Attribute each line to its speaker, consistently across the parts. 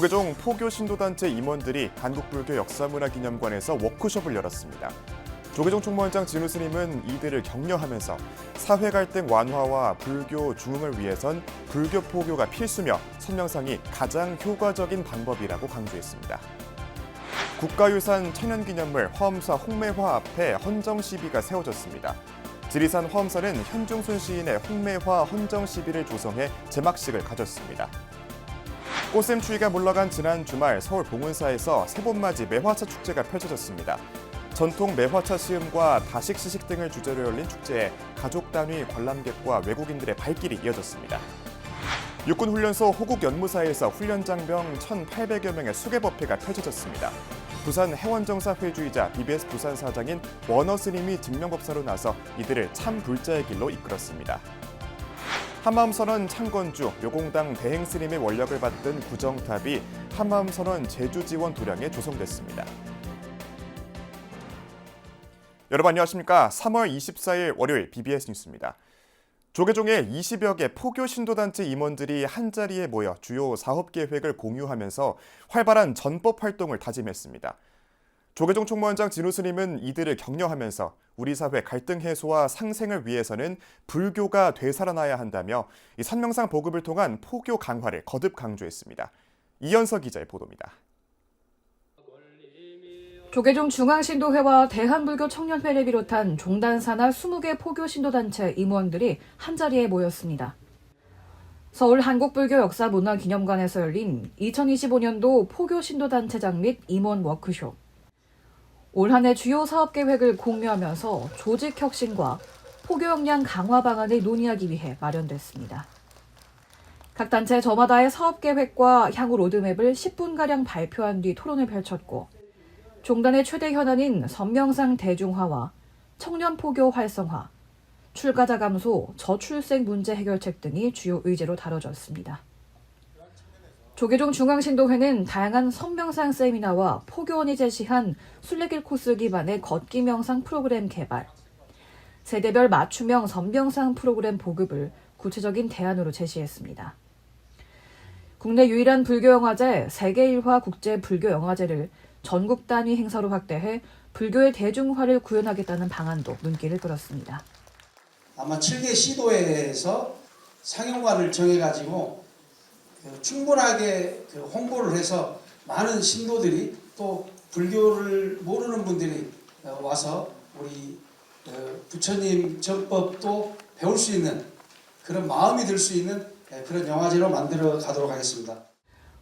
Speaker 1: 조계종 포교 신도단체 임원들이 한국불교 역사문화기념관에서 워크숍을 열었습니다. 조계종 총무원장 진우 스님은 이들을 격려하면서 사회 갈등 완화와 불교 중흥을 위해선 불교 포교가 필수며 선명상이 가장 효과적인 방법이라고 강조했습니다. 국가유산 천연기념물 화엄사 홍매화 앞에 헌정 시비가 세워졌습니다. 지리산 화엄사는 현중순 시인의 홍매화 헌정 시비를 조성해 제막식을 가졌습니다. 꽃샘 추위가 물러간 지난 주말 서울 봉은사에서 세봄맞이 매화차 축제가 펼쳐졌습니다. 전통 매화차 시음과 다식 시식 등을 주제로 열린 축제에 가족 단위 관람객과 외국인들의 발길이 이어졌습니다. 육군 훈련소 호국 연무사에서 훈련 장병 1,800여 명의 수계법회가 펼쳐졌습니다. 부산 해원정사 회주이자 BBS 부산 사장인 원어 스님이 증명법사로 나서 이들을 참 불자의 길로 이끌었습니다. 한마음선언 창건주 묘공당 대행 스님의 원력을 받든 구정탑이 한마음선언 제주지원 도량에 조성됐습니다. 여러분 안녕하십니까? 3월 24일 월요일 BBS 뉴스입니다. 조계종의 20여 개 포교 신도단체 임원들이 한자리에 모여 주요 사업 계획을 공유하면서 활발한 전법 활동을 다짐했습니다. 조계종 총무원장 진우 스님은 이들을 격려하면서 우리 사회 갈등 해소와 상생을 위해서는 불교가 되살아나야 한다며 이 선명상 보급을 통한 포교 강화를 거듭 강조했습니다. 이현서 기자의 보도입니다.
Speaker 2: 조계종 중앙신도회와 대한불교 청년회를 비롯한 종단 산하 20개 포교 신도단체 임원들이 한자리에 모였습니다. 서울 한국불교 역사문화기념관에서 열린 2025년도 포교 신도단체장 및 임원 워크숍. 올 한해 주요 사업 계획을 공유하면서 조직 혁신과 포교 역량 강화 방안을 논의하기 위해 마련됐습니다. 각 단체 저마다의 사업 계획과 향후 로드맵을 10분가량 발표한 뒤 토론을 펼쳤고 종단의 최대 현안인 선명상 대중화와 청년 포교 활성화, 출가자 감소, 저출생 문제 해결책 등이 주요 의제로 다뤄졌습니다. 조계종 중앙신도회는 다양한 선명상 세미나와 포교원이 제시한 순례길 코스 기반의 걷기 명상 프로그램 개발, 세대별 맞춤형 선명상 프로그램 보급을 구체적인 대안으로 제시했습니다. 국내 유일한 불교 영화제 세계 1화 국제 불교 영화제를 전국 단위 행사로 확대해 불교의 대중화를 구현하겠다는 방안도 눈길을 끌었습니다.
Speaker 3: 아마 7개 시도에서 상용화를 정해가지고 그 충분하게 그 홍보를 해서 많은 신도들이 또 불교를 모르는 분들이 어, 와서 우리 어, 부처님 전법도 배울 수 있는 그런 마음이 들 수 있는 예, 그런 영화제로 만들어 가도록 하겠습니다.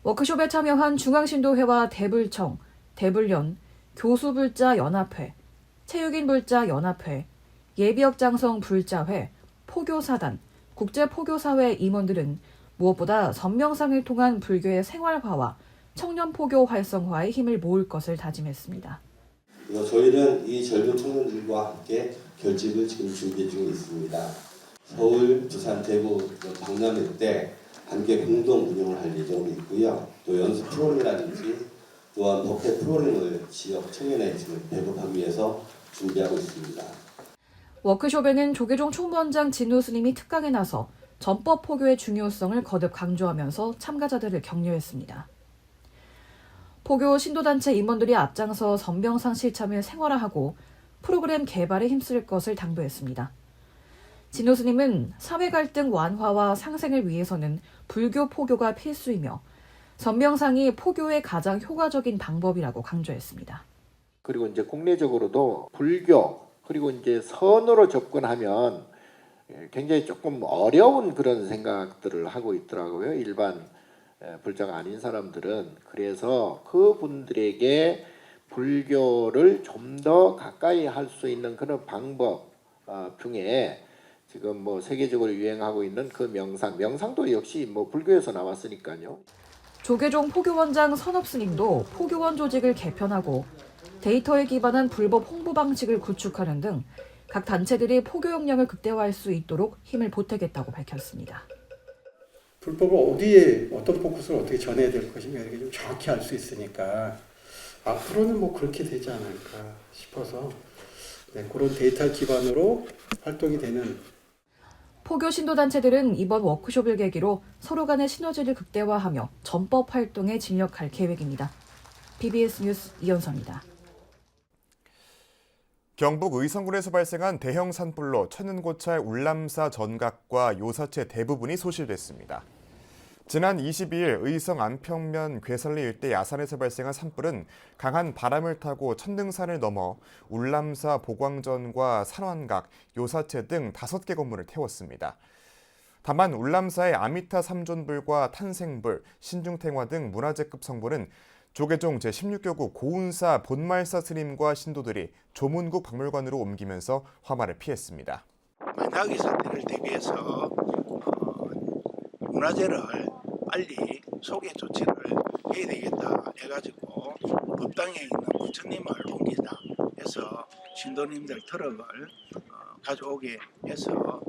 Speaker 2: 워크숍에 참여한 중앙신도회와 대불청, 대불련, 교수불자 연합회, 체육인불자 연합회, 예비역장성 불자회, 포교사단, 국제포교사회 임원들은 무엇보다 선명상을 통한 불교의 생활화와 청년 포교 활성화에 힘을 모을 것을 다짐했습니다.
Speaker 4: 저희는 이 젊은 청년들과 함께 결집을 지금 준비 중에 있습니다. 서울, 부산, 대구, 박람회 때 함께 공동 운영을 할 예정이 있고요. 또 연수 프로그램이라든지 또한 법회 프로그램을 지역 청년에 지금 배급하기 위해서 준비하고 있습니다.
Speaker 2: 워크숍에는 조계종 총무원장 진우 스님이 특강에 나서 전법 포교의 중요성을 거듭 강조하면서 참가자들을 격려했습니다. 포교 신도단체 임원들이 앞장서 선병상 실참을 생활화하고 프로그램 개발에 힘쓸 것을 당부했습니다. 진호 스님은 사회 갈등 완화와 상생을 위해서는 불교 포교가 필수이며 선명상이 포교의 가장 효과적인 방법이라고 강조했습니다.
Speaker 5: 그리고 이제 국내적으로도 불교 그리고 이제 선으로 접근하면 굉장히 조금 어려운 그런 생각들을 하고 있더라고요. 일반 불자가 아닌 사람들은 그래서 그분들에게 불교를 좀 더 가까이 할 수 있는 그런 방법 어, 중에 지금 뭐 세계적으로 유행하고 있는 그 명상, 명상도 역시 뭐 불교에서 나왔으니까요.
Speaker 2: 조계종 포교원장 선업 스님도 포교원 조직을 개편하고 데이터에 기반한 불법 홍보 방식을 구축하는 등 각 단체들이 포교 역량을 극대화할 수 있도록 힘을 보태겠다고 밝혔습니다.
Speaker 6: 불법을 어디에 어떤 포커스를 어떻게 전해야 될 것인가 이렇게 좀 정확히 알 수 있으니까 앞으로는 뭐 그렇게 되지 않을까 싶어서 네, 그런 데이터 기반으로 활동이 되는
Speaker 2: 포교 신도단체들은 이번 워크숍을 계기로 서로 간의 시너지를 극대화하며 전법 활동에 진력할 계획입니다. BBS 뉴스 이현서입니다.
Speaker 1: 경북 의성군에서 발생한 대형 산불로 천연고찰 울람사 전각과 요사체 대부분이 소실됐습니다. 지난 22일 의성 안평면 괴설리 일대 야산에서 발생한 산불은 강한 바람을 타고 천등산을 넘어 울람사 보광전과 산환각, 요사체 등 5개 건물을 태웠습니다. 다만 울람사의 아미타 삼존불과 탄생불, 신중탱화 등 문화재급 성분은 조계종 제16교구 고운사 본말사 스님과 신도들이 조문국 박물관으로 옮기면서 화마를 피했습니다.
Speaker 7: 만약의 사태를 대비해서 어, 문화재를 빨리 소개 조치를 해야 되겠다 해가지고 법당에 있는 부처님을 옮기자 해서 신도님들 트럭을 어, 가져오게 해서 어,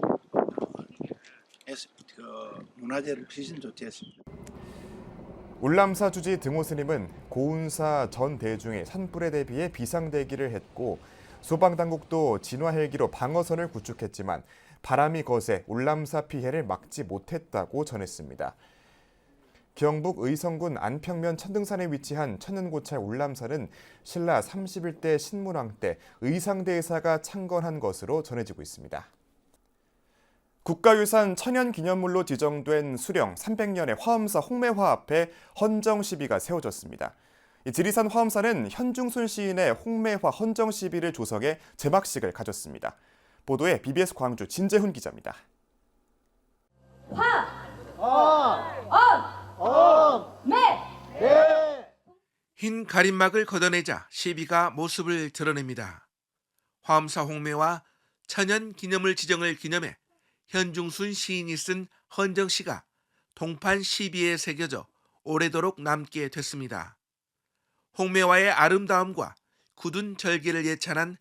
Speaker 7: 그 문화재를 피신 조치했습니다.
Speaker 1: 울람사 주지 등호 스님은 고운사 전 대중이 산불에 대비해 비상대기를 했고 소방당국도 진화 헬기로 방어선을 구축했지만 바람이 거세 울람사 피해를 막지 못했다고 전했습니다. 경북 의성군 안평면 천등산에 위치한 천연고찰 울람사는 신라 31대 신문왕 때 의상대사가 창건한 것으로 전해지고 있습니다. 국가유산 천연기념물로 지정된 수령 300년의 화엄사 홍매화 앞에 헌정 시비가 세워졌습니다. 이 지리산 화엄사는 현중순 시인의 홍매화 헌정 시비를 조성해 제막식을 가졌습니다. 보도에 BBS 광주 진재훈 기자입니다.
Speaker 8: 흰 가림막을 걷어내자 시비가 모습을 드러냅니다. 화엄사 홍매와 천연 기념물 지정을 기념해 현중순 시인이 쓴 헌정시가 동판 시비에 새겨져 오래도록 남게 됐습니다. 홍매화의 아름다움과 굳은 절개를 예찬한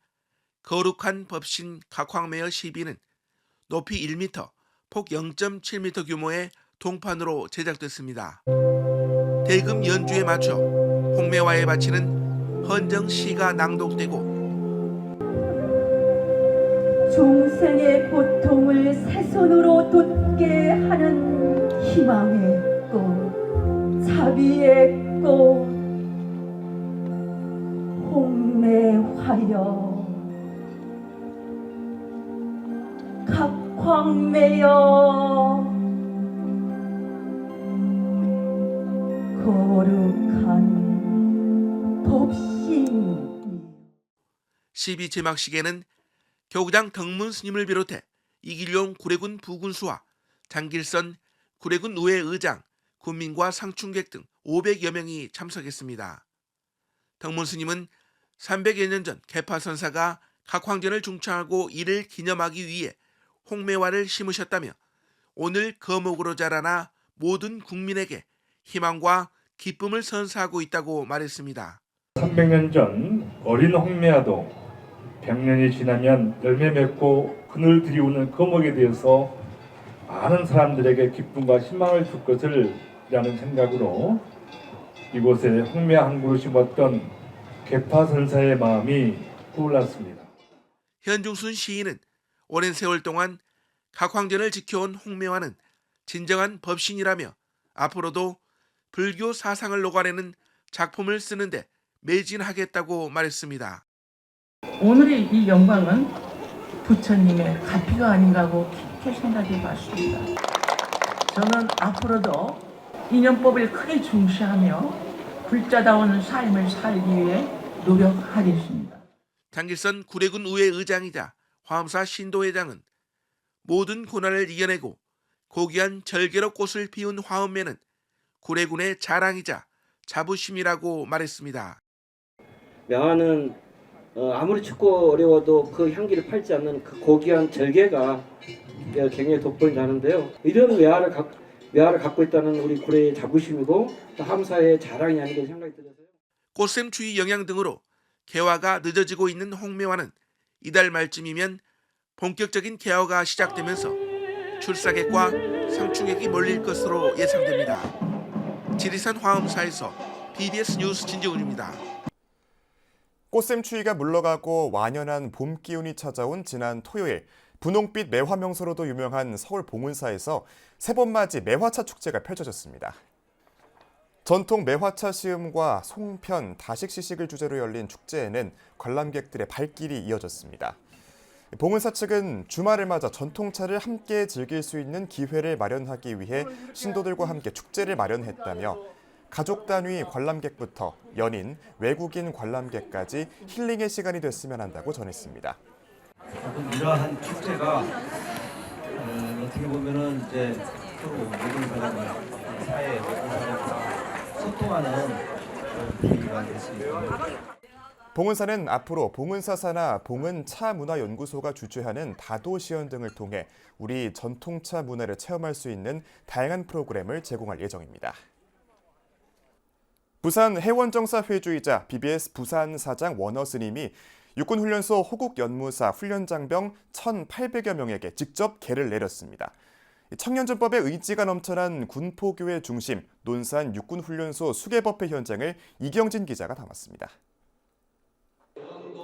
Speaker 8: 거룩한 법신 각황매어 시비는 높이 1m, 폭 0.7m 규모의 동판으로 제작됐습니다. 대금 연주에 맞춰 홍매화에 바치는 헌정 시가 낭독되고
Speaker 9: 중생의 고통을 새 손으로 돋게 하는 희망의 꽃, 자비의 꽃, 홍매화여, 각광매여, 거룩한 법신.
Speaker 8: 시비 제막식에는 교구장 덕문 스님을 비롯해 이길용 구례군 부군수와 장길선 구례군 의회 의장, 군민과 상충객 등 500여 명이 참석했습니다. 덕문 스님은 300여 년 전 개파 선사가 각황전을 중창하고 이를 기념하기 위해 홍매화를 심으셨다며 오늘 거목으로 자라나 모든 국민에게 희망과 기쁨을 선사하고 있다고 말했습니다.
Speaker 10: 300년 전 어린 홍매화도 100년이 지나면 열매 맺고 그늘 들이 우는 거목에 대해서 많은 사람들에게 기쁨과 희망을 줄 것을 라는 생각으로 이곳에 홍매화 한 그루 심었던 개파 선사의 마음이 떠올랐습니다.
Speaker 8: 현중순 시인은 오랜 세월 동안 각 황전을 지켜온 홍매화는 진정한 법신이라며 앞으로도 불교 사상을 녹아내는 작품을 쓰는데 매진하겠다고 말했습니다.
Speaker 11: 오늘의 이 영광은 부처님의 가피가 아닌가 하고 깊게 생각해 봤습니다. 저는 앞으로도 인연법을 크게 중시하며 불자다운 삶을 살기 위해 노력하겠습니다.
Speaker 8: 장길선 구례군 의회 의장이자 화엄사 신도회장은 모든 고난을 이겨내고 고귀한 절개로 꽃을 피운 화엄매는 구례군의 자랑이자 자부심이라고 말했습니다.
Speaker 12: 명화는 어, 아무리 춥고 어려워도 그 향기를 팔지 않는 그 고귀한 절개가 굉장히 돋보이 나는데요. 이런 외화를, 가, 외화를 갖고 있다는 우리 구례의 자부심이고 또 함사의 자랑이 아닌가 생각이 들어서요.
Speaker 8: 꽃샘 추위 영향 등으로 개화가 늦어지고 있는 홍매화는 이달 말쯤이면 본격적인 개화가 시작되면서 출사객과 상충객이 몰릴 것으로 예상됩니다. 지리산 화엄사에서 BBS 뉴스 진재훈입니다.
Speaker 1: 꽃샘 추위가 물러가고 완연한 봄 기운이 찾아온 지난 토요일 분홍빛 매화 명소로도 유명한 서울 봉은사에서 세 번 맞이 매화차 축제가 펼쳐졌습니다. 전통 매화차 시음과 송편, 다식 시식을 주제로 열린 축제에는 관람객들의 발길이 이어졌습니다. 봉은사 측은 주말을 맞아 전통차를 함께 즐길 수 있는 기회를 마련하기 위해 신도들과 함께 축제를 마련했다며 가족 단위 관람객부터 연인, 외국인 관람객까지 힐링의 시간이 됐으면 한다고 전했습니다.
Speaker 13: 이러한 축제가 어, 어떻게 보면은 이제 서로 모든 사람이 사회에 모든 사람과 소통하는 계기가 됐습니다.
Speaker 1: 봉은사는 앞으로 봉은사사나 봉은차 문화연구소가 주최하는 다도 시연 등을 통해 우리 전통차 문화를 체험할 수 있는 다양한 프로그램을 제공할 예정입니다. 부산 해원정사 회주이자 BBS 부산 사장 원어 스님이 육군훈련소 호국연무사 훈련장병 1,800여 명에게 직접 계를 내렸습니다. 청년전법의 의지가 넘쳐난 군포교의 중심 논산 육군훈련소 수계법회 현장을 이경진 기자가 담았습니다.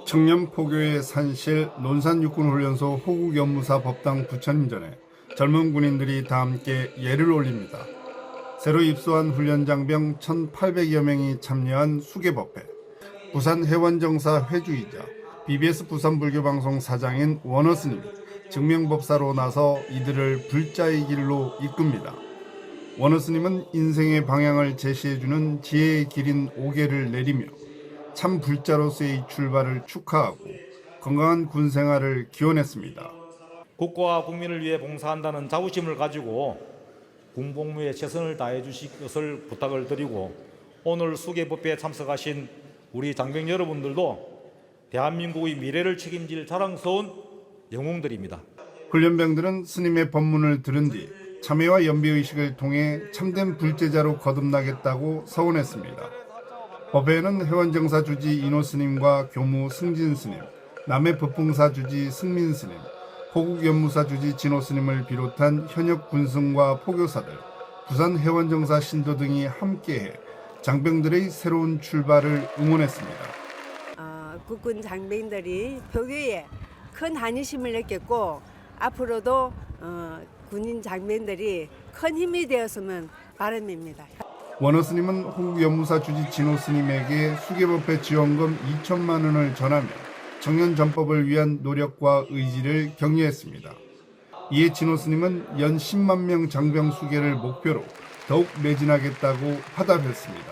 Speaker 14: 청년 포교의 산실 논산 육군훈련소 호국연무사 법당 부천전에 젊은 군인들이 다 함께 예를 올립니다. 새로 입소한 훈련 장병 1,800여 명이 참여한 수계법회, 부산 해원정사 회주이자 BBS 부산불교방송 사장인 원어스님이 증명법사로 나서 이들을 불자의 길로 이끕니다. 원어스님은 인생의 방향을 제시해주는 지혜의 길인 오계를 내리며 참 불자로서의 출발을 축하하고 건강한 군 생활을 기원했습니다.
Speaker 15: 국가와 국민을 위해 봉사한다는 자부심을 가지고 군복무에 최선을 다해 주실 것을 부탁을 드리고 오늘 수계법회에 참석하신 우리 장병 여러분들도 대한민국의 미래를 책임질 자랑스러운 영웅들입니다.
Speaker 14: 훈련병들은 스님의 법문을 들은 뒤 참회와 연비의식을 통해 참된 불제자로 거듭나겠다고 서원했습니다. 법회에는 해원정사 주지 인호 스님과 교무 승진 스님, 남해 법풍사 주지 승민 스님, 호국연무사 주지 진호 스님을 비롯한 현역 군승과 포교사들, 부산 해원정사 신도 등이 함께해 장병들의 새로운 출발을 응원했습니다.
Speaker 16: 어, 국군 장병들이 표교에 큰 한의심을 느꼈고 앞으로도 어, 군인 장병들이 큰 힘이 되었으면 바람입니다.
Speaker 14: 원어 스님은 호국 연무사 주지 진호 스님에게 수계법회 지원금 2천만 원을 전하며 청년 전법을 위한 노력과 의지를 격려했습니다. 이에 진호 스님은 연 10만 명 장병 수계를 목표로 더욱 매진하겠다고 화답했습니다.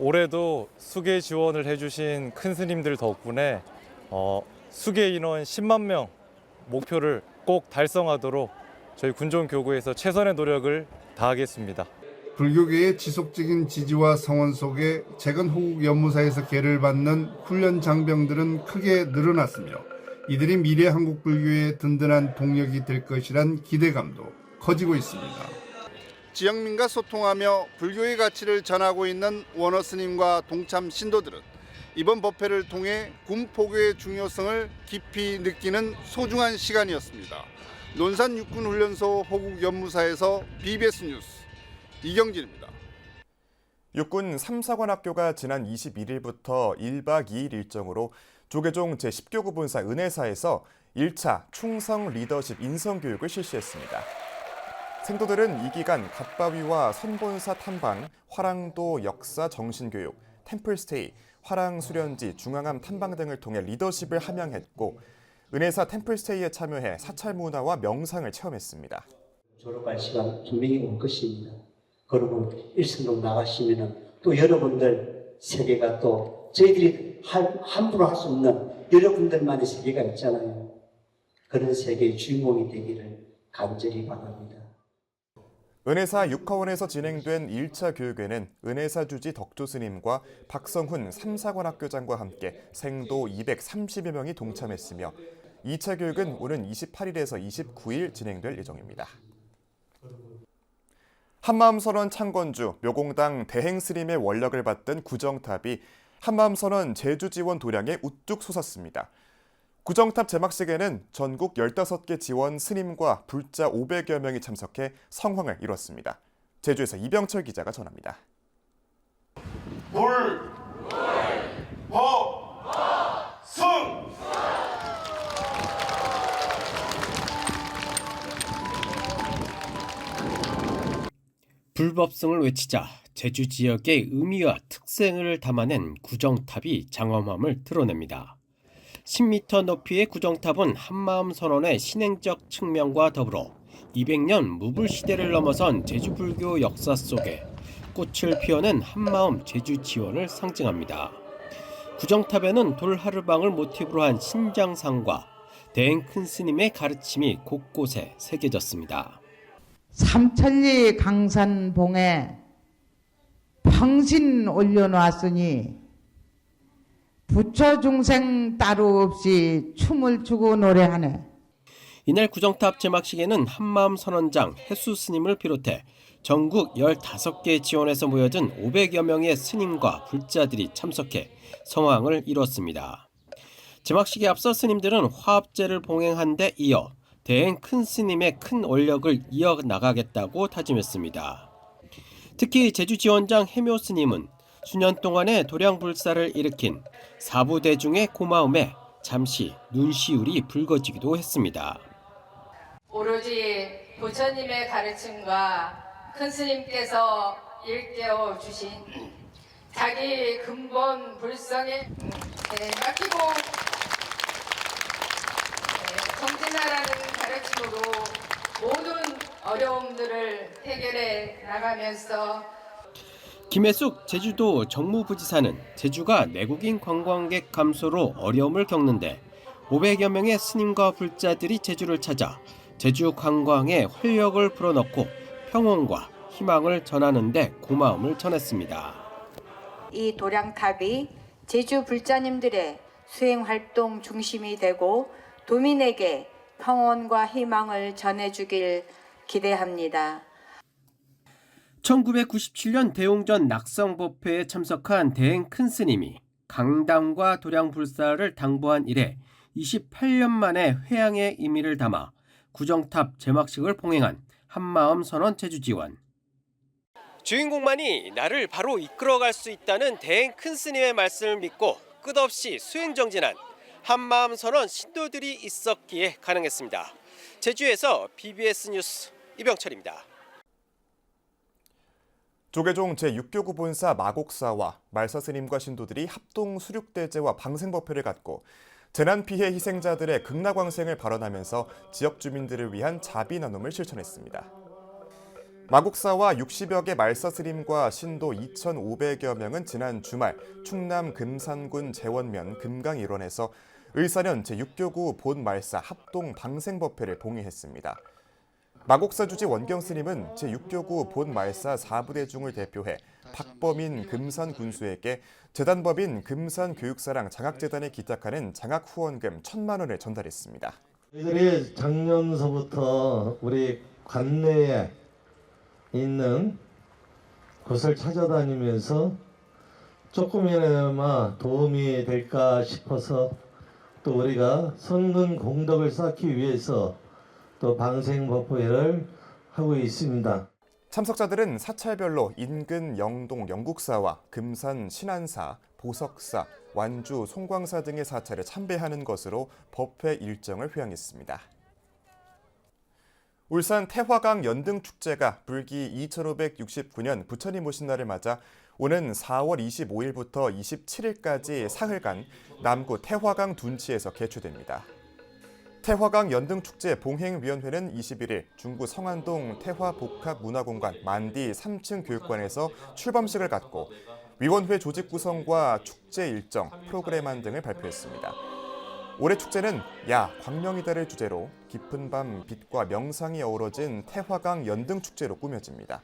Speaker 17: 올해도 수계 지원을 해주신 큰 스님들 덕분에 어, 수계 인원 10만 명 목표를 꼭 달성하도록 저희 군종 교구에서 최선의 노력을 다하겠습니다.
Speaker 14: 불교계의 지속적인 지지와 성원 속에 최근 호국 연무사에서 계를 받는 훈련 장병들은 크게 늘어났으며 이들이 미래 한국 불교의 든든한 동력이 될 것이란 기대감도 커지고 있습니다. 지역민과 소통하며 불교의 가치를 전하고 있는 원어 스님과 동참 신도들은 이번 법회를 통해 군포교의 중요성을 깊이 느끼는 소중한 시간이었습니다. 논산 육군훈련소 호국 연무사에서 BBS 뉴스 이경진입니다.
Speaker 1: 육군 3사관학교가 지난 21일부터 1박 2일 일정으로 조계종 제10교구 본사 은혜사에서 1차 충성 리더십 인성 교육을 실시했습니다. 생도들은 이 기간 갓바위와 선본사 탐방, 화랑도 역사 정신교육, 템플스테이, 화랑 수련지, 중앙암 탐방 등을 통해 리더십을 함양했고 은혜사 템플스테이에 참여해 사찰 문화와 명상을 체험했습니다.
Speaker 18: 졸업할 시간 분명히 올 것입니다. 그리고 일승동 나가시면은 또 여러분들 세계가 또 저희들이 할, 함부로 할 수 없는 여러분들만의 세계가 있잖아요. 그런 세계의 주인공이 되기를 간절히 바랍니다.
Speaker 1: 은혜사 6화원에서 진행된 1차 교육에는 은혜사 주지 덕조 스님과 박성훈 삼사관 학교장과 함께 생도 230여 명이 동참했으며 2차 교육은 오는 28일에서 29일 진행될 예정입니다. 한마음선언 창건주 묘공당 대행스님의 원력을 받던 구정탑이 한마음선언 제주지원 도량에 우뚝 솟았습니다. 구정탑 제막식에는 전국 15개 지원 스님과 불자 500여 명이 참석해 성황을 이뤘습니다. 제주에서 이병철 기자가 전합니다.
Speaker 19: 물, 법, 승! 불법성을 외치자 제주 지역의 의미와 특색을 담아낸 구정탑이 장엄함을 드러냅니다. 10m 높이의 구정탑은 한마음 선언의 신행적 측면과 더불어 200년 무불 시대를 넘어선 제주 불교 역사 속에 꽃을 피워낸 한마음 제주 지원을 상징합니다. 구정탑에는 돌 하르방을 모티브로 한 신장상과 대행 큰 스님의 가르침이 곳곳에 새겨졌습니다.
Speaker 20: 삼천리 강산봉에 평신 올려놓았으니 부처 중생 따로 없이 춤을 추고 노래하네.
Speaker 19: 이날 구정탑 제막식에는 한마음 선원장 해수 스님을 비롯해 전국 15개 지원에서 모여든 500여 명의 스님과 불자들이 참석해 성황을 이뤘습니다. 제막식에 앞서 스님들은 화합제를 봉행한 데 이어 대행 큰 스님의 큰 원력을 이어나가겠다고 다짐했습니다. 특히 제주 지원장 해묘 스님은 수년 동안의 도량불사를 일으킨 사부대중의 고마움에 잠시 눈시울이 붉어지기도 했습니다.
Speaker 21: 오로지 부처님의 가르침과 큰 스님께서 일깨워 주신 자기 근본 불성에 음, 네, 맡기고 네, 정진하라는 가르침으로 모든 어려움들을 해결해 나가면서
Speaker 19: 김혜숙 제주도 정무부지사는 제주가 내국인 관광객 감소로 어려움을 겪는데 500여 명의 스님과 불자들이 제주를 찾아 제주 관광에 활력을 불어넣고 평온과 희망을 전하는 데 고마움을 전했습니다.
Speaker 22: 이 도량탑이 제주 불자님들의 수행 활동 중심이 되고 도민에게 평온과 희망을 전해주길 기대합니다.
Speaker 19: 1997년 대웅전 낙성법회에 참석한 대행 큰 스님이 강당과 도량불사를 당부한 이래 28년 만에 회양의 의미를 담아 구정탑 제막식을 봉행한 한마음 선언 제주지원. 주인공만이 나를 바로 이끌어갈 수 있다는 대행 큰 스님의 말씀을 믿고 끝없이 수행정진한 한마음 선언 신도들이 있었기에 가능했습니다. 제주에서 BBS 뉴스 이병철입니다.
Speaker 1: 조계종 제6교구 본사 마곡사와 말사 스님과 신도들이 합동 수륙대제와 방생법회를 갖고 재난 피해 희생자들의 극락왕생을 발언하면서 지역 주민들을 위한 자비 나눔을 실천했습니다. 마곡사와 60여 개 말사 스님과 신도 2,500여 명은 지난 주말 충남 금산군 재원면 금강 일원에서 을사년 제6교구 본말사 합동 방생법회를 봉의했습니다. 마곡사 주지 원경 스님은 제6교구 본말사 4부대중을 대표해 박범인 금산 군수에게 재단법인 금산 교육사랑 장학재단에 기탁하는 장학 후원금 1천만 원을 전달했습니다.
Speaker 23: 저희들이 작년서부터 우리 관내에 있는 곳을 찾아다니면서 조금이나마 도움이 될까 싶어서 또 우리가 선근 공덕을 쌓기 위해서 또 방생법회를 하고 있습니다.
Speaker 1: 참석자들은 사찰별로 인근 영동 영국사와 금산 신안사, 보석사, 완주 송광사 등의 사찰에 참배하는 것으로 법회 일정을 회항했습니다. 울산 태화강 연등 축제가 불기 2569년 부처님 오신 날을 맞아 오는 4월 25일부터 27일까지 사흘간 남구 태화강 둔치에서 개최됩니다. 태화강 연등축제 봉행위원회는 21일 중구 성안동 태화복합문화공간 만디 3층 교육관에서 출범식을 갖고 위원회 조직 구성과 축제 일정, 프로그램안 등을 발표했습니다. 올해 축제는 야 광명이다를 주제로 깊은 밤 빛과 명상이 어우러진 태화강 연등축제로 꾸며집니다.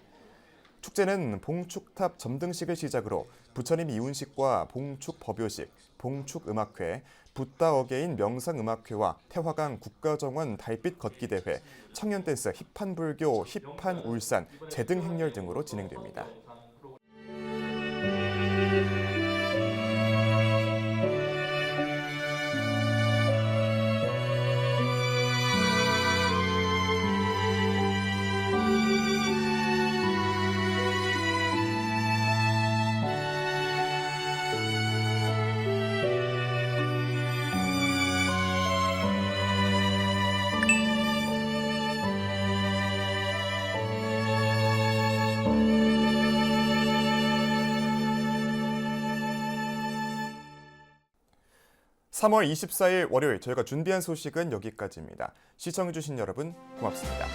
Speaker 1: 축제는 봉축탑 점등식을 시작으로 부처님 이운식과 봉축 법요식, 봉축 음악회, 붓다 어게인 명상 음악회와 태화강 국가정원 달빛 걷기 대회, 청년 댄스 힙한 불교, 힙한 울산, 재등 행렬 등으로 진행됩니다. 3월 24일 월요일 저희가 준비한 소식은 여기까지입니다. 시청해주신 여러분 고맙습니다.